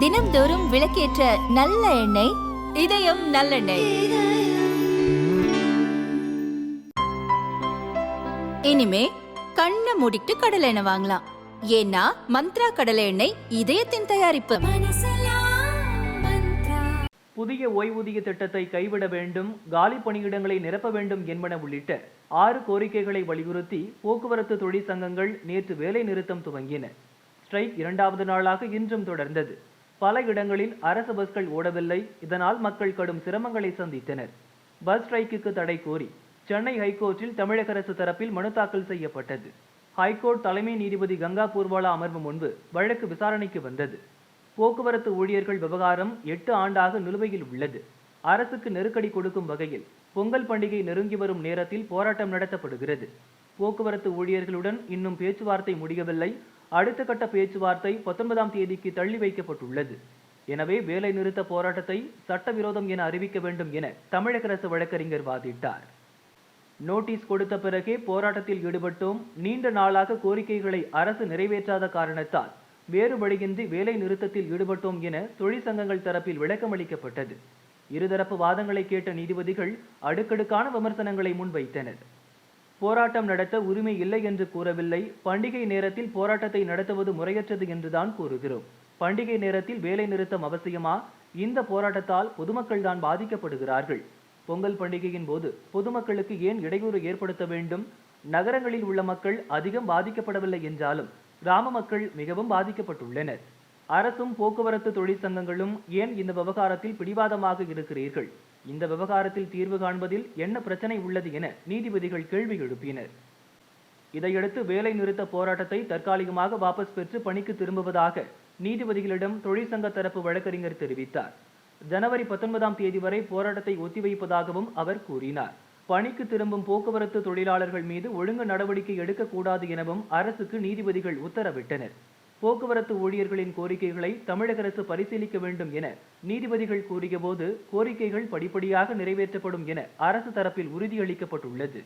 தினம்தோறும் விளக்கேற்ற நல்ல எண்ணெய் இதயம் நல்லெண்ணெய். இனிமே கண்ணை மூடிட்டு கடலை எண்ணெய் வாங்கலாம். ஏன்னா மந்த்ரா கடலை எண்ணெய் இதயத்தின் தயாரிப்பு. புதிய ஓய்வூதிய திட்டத்தை கைவிட வேண்டும் காலி பணியிடங்களை நிரப்ப வேண்டும் என்பன உள்ளிட்ட ஆறு கோரிக்கைகளை வலியுறுத்தி போக்குவரத்து தொழிற்சங்கங்கள் நேற்று வேலை நிறுத்தம் துவங்கின. ஸ்ட்ரைக் இரண்டாவது நாளாக இன்றும் தொடர்ந்தது. பல இடங்களில் அரசு பஸ்கள் ஓடவில்லை. இதனால் மக்கள் கடும் சிரமங்களை சந்தித்தனர். பஸ் ஸ்ட்ரைக்கு தடை கோரி சென்னை ஹைகோர்ட்டில் தமிழக அரசு தரப்பில் மனு தாக்கல் செய்யப்பட்டது. ஹைகோர்ட் தலைமை நீதிபதி கங்கா பூர்வாலா அமர்வு முன்பு வழக்கு விசாரணைக்கு வந்தது. போக்குவரத்து ஊழியர்கள் விவகாரம் எட்டு ஆண்டாக நிலுவையில் உள்ளது. அரசுக்கு நெருக்கடி கொடுக்கும் வகையில் பொங்கல் பண்டிகை நெருங்கி வரும் நேரத்தில் போராட்டம் நடத்தப்படுகிறது. போக்குவரத்து ஊழியர்களுடன் இன்னும் பேச்சுவார்த்தை முடியவில்லை. அடுத்த கட்ட பேச்சுவார்த்தை பத்தொன்பதாம் தேதிக்கு தள்ளி வைக்கப்பட்டுள்ளது. எனவே வேலை நிறுத்த போராட்டத்தை சட்டவிரோதம் என அறிவிக்க வேண்டும் என தமிழக அரசு வழக்கறிஞர் வாதிட்டார். நோட்டீஸ் கொடுத்த பிறகே போராட்டத்தில் ஈடுபட்டோம். நீண்ட நாளாக கோரிக்கைகளை அரசு நிறைவேற்றாத காரணத்தால் வேறு வழியின்றி வேலை நிறுத்தத்தில் ஈடுபட்டோம் என தொழிற்சங்கங்கள் தரப்பில் விளக்கமளிக்கப்பட்டது. இருதரப்பு வாதங்களை கேட்ட நீதிபதிகள் அடுக்கடுக்கான விமர்சனங்களை முன்வைத்தனர். போராட்டம் நடத்த உரிமை இல்லை என்று கூறவில்லை. பண்டிகை நேரத்தில் போராட்டத்தை நடத்துவது முறையற்றது என்றுதான் கூறுகிறோம். பண்டிகை நேரத்தில் வேலை நிறுத்தம் அவசியமா? இந்த போராட்டத்தால் பொதுமக்கள் தான் பாதிக்கப்படுகிறார்கள். பொங்கல் பண்டிகையின் போது பொதுமக்களுக்கு ஏன் இடையூறு ஏற்படுத்த வேண்டும்? நகரங்களில் உள்ள மக்கள் அதிகம் பாதிக்கப்படவில்லை என்றாலும் கிராம மக்கள் மிகவும் பாதிக்கப்பட்டுள்ளனர். அரசும் போக்குவரத்து தொழிற்சங்கங்களும் ஏன் இந்த விவகாரத்தில் பிடிவாதமாக இருக்கிறீர்கள்? இந்த விவகாரத்தில் தீர்வு காண்பதில் என்ன பிரச்சனை உள்ளது என நீதிபதிகள் கேள்வி எழுப்பினர். இதையடுத்து வேலை நிறுத்த போராட்டத்தை தற்காலிகமாக வாபஸ் பெற்று பணிக்கு திரும்புவதாக நீதிபதிகளிடம் தொழிற்சங்க தரப்பு வழக்கறிஞர் தெரிவித்தார். ஜனவரி பத்தொன்பதாம் தேதி வரை போராட்டத்தை ஒத்திவைப்பதாகவும் அவர் கூறினார். பணிக்கு திரும்பும் போக்குவரத்து தொழிலாளர்கள் மீது ஒழுங்கு நடவடிக்கை எடுக்கக்கூடாது எனவும் அரசுக்கு நீதிபதிகள் உத்தரவிட்டனர். போக்குவரத்து ஊழியர்களின் கோரிக்கைகளை தமிழக அரசு பரிசீலிக்க வேண்டும் என நீதிபதிகள் கூறியபோது கோரிக்கைகள் படிப்படியாக நிறைவேற்றப்படும் என அரசு தரப்பில் உறுதியளிக்கப்பட்டுள்ளது.